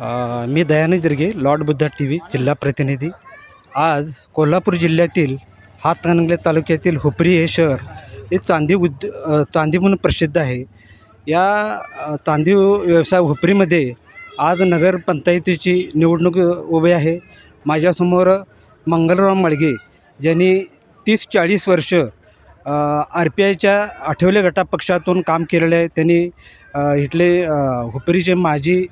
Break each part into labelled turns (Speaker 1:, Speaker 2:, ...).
Speaker 1: मी Dayanand Jirge Lord Buddha T V जिल्हा प्रतिनिधी. आज कोल्हापूर जिल्ह्यातील हातकणंगले तालुक्यातील हुपरी हे शहर हे चांदी उद चांदी म्हणून प्रसिद्ध आहे. या तांदी चांदी व्यवसाय हुपरीमध्ये आज नगरपंचायतीची निवडणूक उभी आहे. माझ्यासमोर मंगलराव मळगे ज्यांनी तीस चाळीस वर्ष आर पी आयच्या आठवले गटा पक्षातून काम केलेलं आहे. त्यांनी इथले हुपरीचे माजी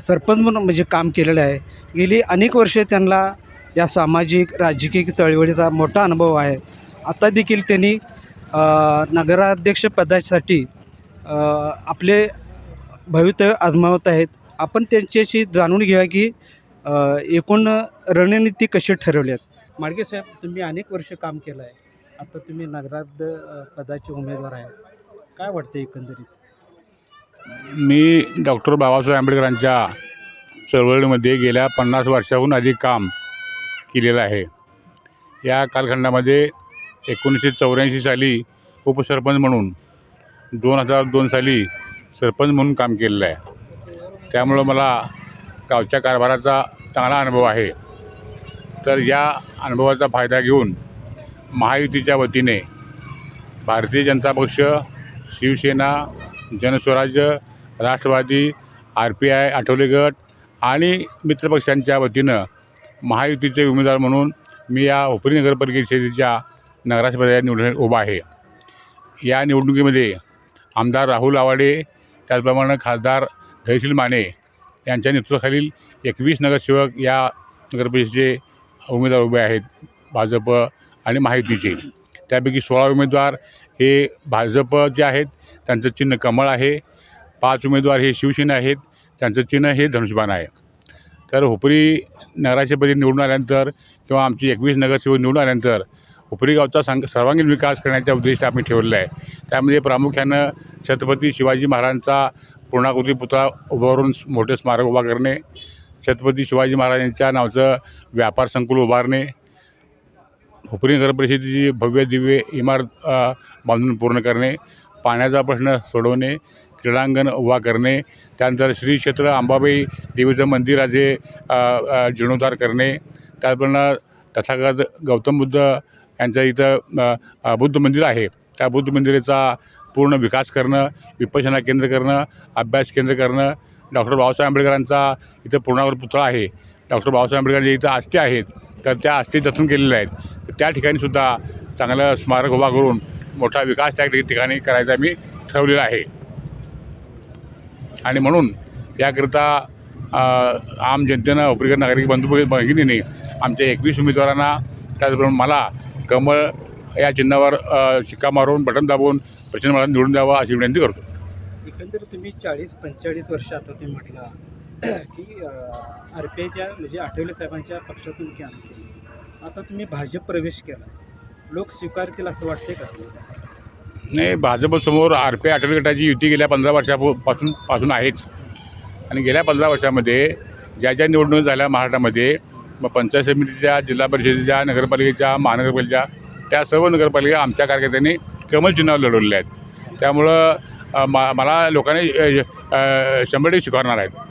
Speaker 1: सरपंच म्हणून म्हणजे काम केलेलं आहे. गेली अनेक वर्षे त्यांना या सामाजिक राजकीय चळवळीचा मोठा अनुभव आहे. आता देखील त्यांनी नगराध्यक्षपदासाठी आपले भवितव्य आजमावत आहेत. आपण त्यांच्याशी जाणून घेऊया की एकूण रणनीती कशी ठरवल्यात माडगे साहेब तुम्ही अनेक वर्ष काम केलं आहे. आता तुम्ही नगराध्य पदाचे उमेदवार आहे. काय वाटतं एकंदरीत?
Speaker 2: मी डॉक्टर बाबासाहेब आंबेडकरांच्या चळवळीमध्ये गेल्या पन्नास वर्षाहून अधिक काम केलेलं आहे. या कालखंडामध्ये एकोणीसशे चौऱ्याऐंशी साली उपसरपंच म्हणून दोन हजार दोन साली सरपंच म्हणून काम केलेलं आहे. त्यामुळं मला गावच्या कारभाराचा चांगला अनुभव आहे. तर या अनुभवाचा फायदा घेऊन महायुतीच्या वतीने Bharatiya Janata Paksha Shivsena Janswarajya Rashtrawadi R P I Athawale गट आणि मित्रपक्षांच्या वतीनं महायुतीचे उमेदवार म्हणून मी या उपरी नगर परिषदेच्या नगराध्यक्षपदाच्या निवडणूक उभा आहे. या निवडणुकीमध्ये आमदार राहुल आवाडे त्याचप्रमाणे खासदार धैशील माने यांच्या नेतृत्वाखालील एकवीस नगरसेवक या नगरपरिषदेचे उमेदवार उभे आहेत भाजप आणि महायुतीचे. त्यापैकी सोळा उमेदवार हे भाजपचे आहेत. त्यांचं चिन्ह कमळ आहे. पाच उमेदवार हे शिवसेना आहेत. त्यांचं चिन्ह हे धनुष्यबाण आहे. तर हुपरी नगराध्यक्षपदी निवडून आल्यानंतर किंवा आमची एकवीस नगरसेवक निवडून आल्यानंतर हुपरी गावचा सांग सर्वांगीण विकास करण्याचा उद्दिष्ट आम्ही ठेवलेला आहे. त्यामध्ये प्रामुख्यानं छत्रपती शिवाजी महाराजांचा पूर्णाकृती पुतळा उभारून मोठे स्मारक उभा करणे छत्रपती शिवाजी महाराजांच्या नावाचं व्यापार संकुल उभारणे हुपरी नगर परिषदेची भव्य दिव्य इमारत बांधून पूर्ण करणे पाण्याचा प्रश्न सोडवणे क्रीडांगण उभा करणे त्यानंतर श्री क्षेत्र अंबाबाई देवीचं मंदिराचे जीर्णोद्धार करणे त्याचप्रमाणे तथागत गौतम बुद्ध यांचं इथं बुद्ध मंदिर आहे. त्या बुद्ध मंदिराचा पूर्ण विकास करणं विपशना केंद्र करणं अभ्यास केंद्र करणं डॉक्टर बाबासाहेब आंबेडकरांचा इथं पूर्णावर पुतळा आहे. डॉक्टर बाबासाहेब आंबेडकरांच्या इथं अस्थी आहेत तर त्या अस्थी जतन केलेल्या आहेत. तर त्या ठिकाणीसुद्धा चांगलं स्मारक उभा करून मोठा विकास त्या ठिकाणी करायचा मी ठरवलेला आहे. आणि म्हणून याकरिता आम जनतेनं उपरीकर नागरिक बंधू भगिनीने आमच्या एकवीस उमेदवारांना त्याचबरोबर मला कमळ या चिन्हावर शिक्का मारून बटन दाबून प्रचंड मला निवडून द्यावा अशी विनंती करतो.
Speaker 1: एकंदर तुम्ही चाळीस पंचेचाळीस वर्ष आता तुम्ही म्हटलं की आर पी आयच्या म्हणजे आठवले साहेबांच्या पक्षातून काम केलं? आता तुम्ही भाजप प्रवेश केला. लोक स्वीकारतील असं वाटते का?
Speaker 2: नाही भाजपसमोर आर पी आठवले गटाची युती गेल्या पंधरा वर्षापासून पासून आहेच. आणि गेल्या पंधरा वर्षामध्ये ज्या ज्या निवडणूक झाल्या महाराष्ट्रामध्ये मग पंचायत समितीच्या जिल्हा परिषदेच्या नगरपालिकेच्या महानगरपालिकेच्या त्या सर्व नगरपालिका आमच्या कार्यकर्त्यांनी कमल चिन्हावर लढवलेल्या आहेत. त्यामुळं मा मला लोकांनी शंभर टक्के स्वीकारणार आहेत.